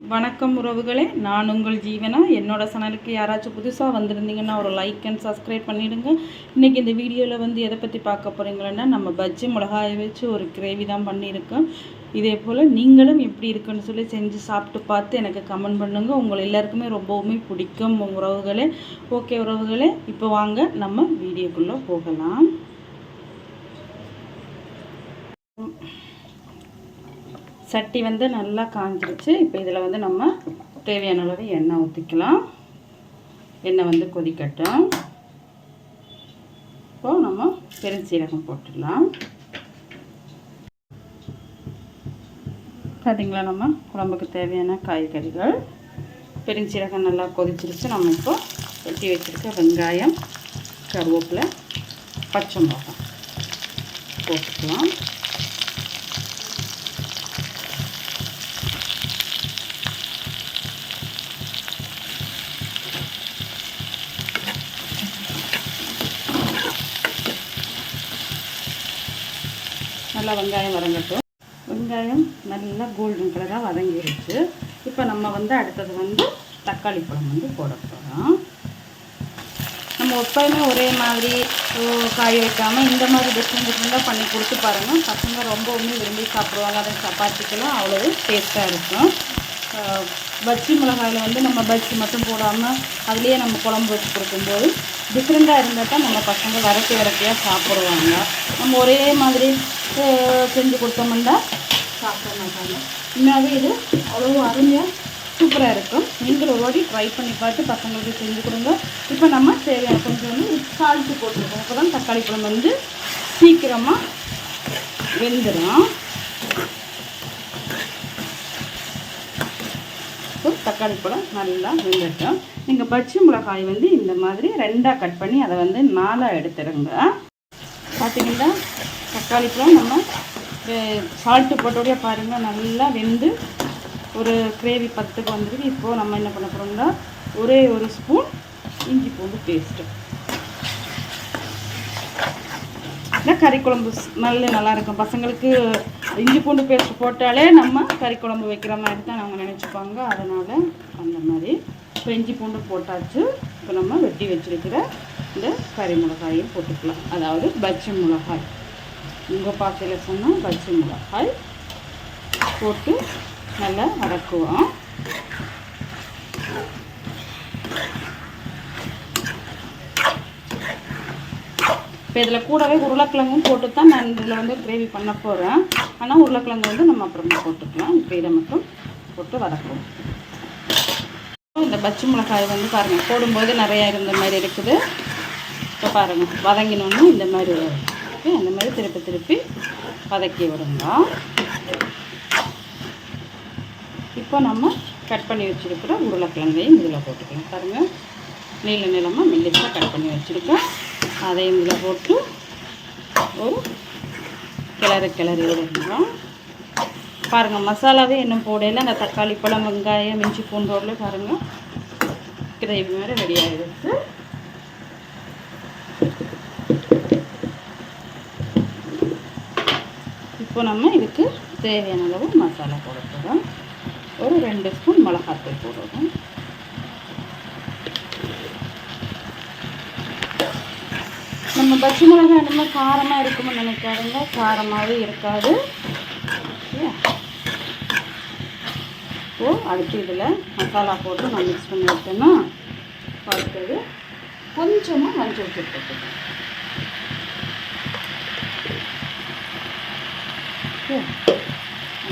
வணக்கம் உறவுகளே. நான் உங்கள் ஜீவனா. என்னோட சேனலுக்கு யாராச்சும் புதுசாக வந்திருந்தீங்கன்னா ஒரு லைக் அண்ட் சப்ஸ்கிரைப் பண்ணிவிடுங்க இன்றைக்கி இந்த வீடியோவில் வந்து எதை பற்றி பார்க்க போகிறீங்களன்னா நம்ம பஜ்ஜி மிளகாயை வச்சு ஒரு கிரேவி தான் பண்ணியிருக்கோம். இதே போல் நீங்களும் எப்படி இருக்குன்னு சொல்லி செஞ்சு சாப்பிட்டு பார்த்து எனக்கு கமெண்ட் பண்ணுங்கள் உங்கள் எல்லாருக்குமே ரொம்பவுமே பிடிக்கும் உங்கள் உறவுகளே. ஓகே உறவுகளே இப்போ வாங்க நம்ம வீடியோக்குள்ளே போகலாம். சட்டி வந்து நல்லா காஞ்சிருச்சு. இப்போ இதில் வந்து நம்ம தேவையான அளவு எண்ணெய் ஊற்றிக்கலாம் எண்ணெய் வந்து கொதிக்கட்டும். இப்போது நம்ம பெருஞ்சீரகம் போட்டுடலாம். பார்த்தீங்களா நம்ம குழம்புக்கு தேவையான காய்கறிகள். பெருஞ்சீரகம் நல்லா கொதிச்சிருச்சு. நம்ம இப்போ வெட்டி வச்சுருக்க வெங்காயம் கருவேப்பிலை பச்சை மிளகாய் போட்டுக்கலாம். நல்லா வெங்காயம் வதங்கட்டும். வெங்காயம் நல்லா கோல்டன் கலராக வதங்கிருச்சு. இப்போ நம்ம வந்து அடுத்தது வந்து தக்காளி பழம் வந்து போட போகிறோம் நம்ம எப்பயுமே ஒரே மாதிரி காய வைக்காமல் இந்த மாதிரி டிஃப்ரெண்ட் டிஃப்ரெண்ட்டாக பண்ணி கொடுத்து பாருங்கள் பசங்க ரொம்பவுமே விரும்பி சாப்பிடுவாங்க. அதை சப்பாத்திக்கெல்லாம் அவ்வளோ டேஸ்ட்டாக இருக்கும். பஜ்ஜி மிளகாயில் வந்து நம்ம பஜ்ஜி மட்டும் போடாமல் அதுலேயே நம்ம குழம்பு வச்சு கொடுக்கும்போது டிஃப்ரெண்ட்டாக இருந்தால் தான் நம்ம பசங்க வரட்டி வரட்டியாக சாப்பிடுவாங்க. நம்ம ஒரே மாதிரி செஞ்சு கொடுத்தோம்னா சாப்பிட மாட்டாங்க. உண்மையாகவே இது அவ்வளோ அருமையாக சூப்பராக இருக்கும். நீங்கள் ஒரு வாட்டி ட்ரை பண்ணி பார்த்து பசங்களுக்கு செஞ்சு கொடுங்க. இப்போ நம்ம தேவையான கொஞ்சம் வந்து சால்ட்டு போட்டுருக்கோம். அப்போ தான் தக்காளி பழம் வந்து சீக்கிரமாக வெந்துடும் இப்போ தக்காளி பழம் நல்லா வெந்துட்டோம். நீங்கள் பச்சை மிளகாய் வந்து இந்த மாதிரி ரெண்டாக கட் பண்ணி அதை வந்து நாலாக எடுத்துருங்க. பார்த்தீங்கன்னா தக்காளி பழம் நம்ம சால்ட்டு போட்டோடய பாருங்கள் நல்லா வெந்து ஒரு கிரேவி பத்துக்கு வந்துருக்கு இப்போது நம்ம என்ன பண்ண போகிறோம்னா ஒரே ஒரு ஸ்பூன் இஞ்சி பூண்டு பேஸ்ட்டு இல்லை கறி குழம்பு ஸ்மெல்லு நல்லாயிருக்கும் பசங்களுக்கு இஞ்சி பூண்டு பேஸ்ட் போட்டாலே நம்ம கறி குழம்பு வைக்கிற மாதிரி தான் அவங்க நினச்சிப்பாங்க. அதனால் அந்த மாதிரி இப்போ இஞ்சி பூண்டு போட்டாச்சு. இப்போ நம்ம வெட்டி வச்சிருக்கிற இந்த கறி மிளகாயும் போட்டுக்கலாம். அதாவது பச்சை மிளகாய். உங்கள் பாசையில் சொன்னால் பச்சை மிளகாய் போட்டு நல்லா வதக்குவோம். இப்போ இதில் கூடவே உருளைக்கிழங்கும் போட்டு தான் நான் இதில் வந்து கிரேவி பண்ண போகிறேன் ஆனால் உருளைக்கிழங்கு வந்து நம்ம அப்புறமா போட்டுக்கலாம். இப்போ இதை மட்டும் போட்டு வதக்குவோம். இந்த பச்சை மிளகாய் வந்து பாருங்கள் போடும்போது நிறையா இருந்த மாதிரி இருக்குது. இப்போ பாருங்கள் வதங்கினோன்னு இந்த மாதிரி இருக்குது அந்த மாதிரி திருப்பி திருப்பி வதக்கி விடுங்க. இப்போ நம்ம கட் பண்ணி வச்சுருக்கிற உருளைக்கிழங்கையும் இதில் போட்டுக்கலாம். பாருங்கள் நீள நீளமாக மெல்லிசாக கட் பண்ணி வச்சுருக்கேன். அதையும் இதில் போட்டு ஒரு கிளறு கிளறி விடுறோம் பாருங்கள் மசாலாவே இன்னும் போடையில் அந்த தக்காளி பழம் வெங்காயம் இஞ்சி பூண்டோடல பாருங்கள் கிரேவி மாதிரி ரெடி ஆகிடுச்சு இப்போ நம்ம இதுக்கு தேவையான அளவு மசாலா போட போகிறோம் ஒரு ரெண்டு ஸ்பூன் மிளகாத்தூள் போடுறோம் நம்ம பச்சை மிளகாய் நம்ம காரமாக இருக்கும்னு நினைக்காதுங்க. காரமாகவே இருக்காது. சரியா? இப்போது அடுத்து இதில் மசாலா போட்டு நான் மிக்ஸ் பண்ணி விட்டேன்னா அடுத்தது கொஞ்சமாக மஞ்சள் தூள் போட்டுக்கலாம் ஓகே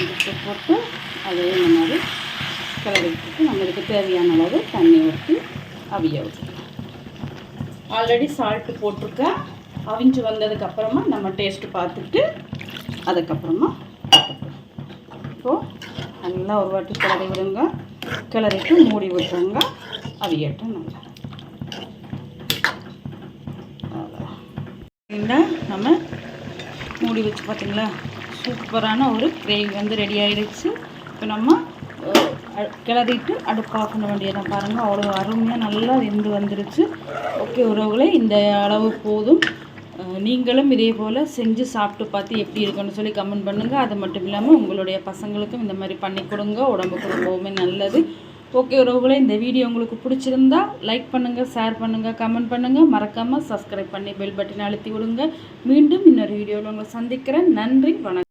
மஞ்சள் போட்டு அதே இந்த மாதிரி கிளறிட்டு நம்மளுக்கு தேவையான அளவு தண்ணி ஊற்றி அவிய விட்டுக்கலாம் ஆல்ரெடி சால்ட்டு போட்டிருக்கேன் அவிஞ்சு வந்ததுக்கப்புறமா நம்ம டேஸ்ட்டு பார்த்துட்டு அதுக்கப்புறமா இப்போது நல்லா ஒரு வாட்டி கிளறி விடுங்க. கிளறிட்டு மூடி விட்டுருங்க. அவியட்டும் நல்லா நம்ம மூடி வச்சு பார்த்தீங்களா சூப்பரான ஒரு கிரேவி வந்து ரெடி ஆகிடுச்சு இப்போ நம்ம அ- கிளறிட்டு அடுப்பு பண்ண வேண்டியதான் பாருங்கள் அவ்வளோ அருமையாக நல்லா வெந்து வந்துருச்சு. ஓகே உறவுகளை இந்த அளவு போதும். நீங்களும் இதே போல் செஞ்சு சாப்பிட்டு பார்த்து எப்படி இருக்குன்னு சொல்லி கமெண்ட் பண்ணுங்கள் அது மட்டும் இல்லாமல் உங்களுடைய பசங்களுக்கும் இந்த மாதிரி பண்ணி கொடுங்க. உடம்புக்கு ரொம்பவுமே நல்லது. ஓகே உறவுகளே இந்த வீடியோ உங்களுக்கு பிடிச்சிருந்தா லைக் பண்ணுங்கள் ஷேர் பண்ணுங்கள் கமெண்ட் பண்ணுங்கள் மறக்காமல் சப்ஸ்கிரைப் பண்ணி பெல் பட்டனை அழுத்தி விடுங்க. மீண்டும் இன்னொரு வீடியோவில் உங்களை சந்திக்கிறேன். நன்றி வணக்கம்.